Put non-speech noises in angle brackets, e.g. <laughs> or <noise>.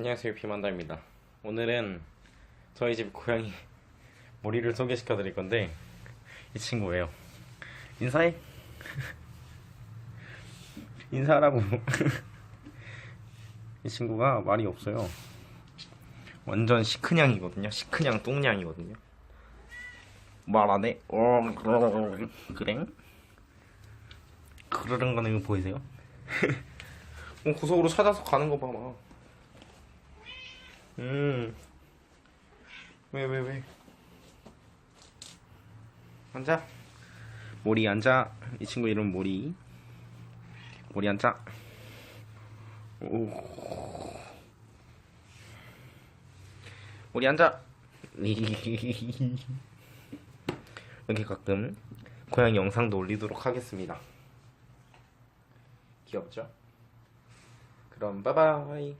안녕하세요 비만다입니다. 오늘은 저희 집 고양이 <laughs> 머리를 소개시켜 드릴 건데 이 친구예요? 인사해. <laughs> 인사하라고. <laughs> 이 친구가 말이 없어요. 완전 시큰냥이거든요. 시큰냥 똥냥이거든요. 말 안해. 어, 그래 그러는 거는 이거 보이세요? 어, 구석으로 찾아서 가는 거 봐봐 음. 왜, 왜, 왜? 앉아. 모리 앉아. 이 친구 이름 모리. 모리 앉아. 오. 모리 앉아. <laughs> 이렇게 가끔 고양이 영상도 올리도록 하겠습니다. 귀엽죠? 그럼 빠바이.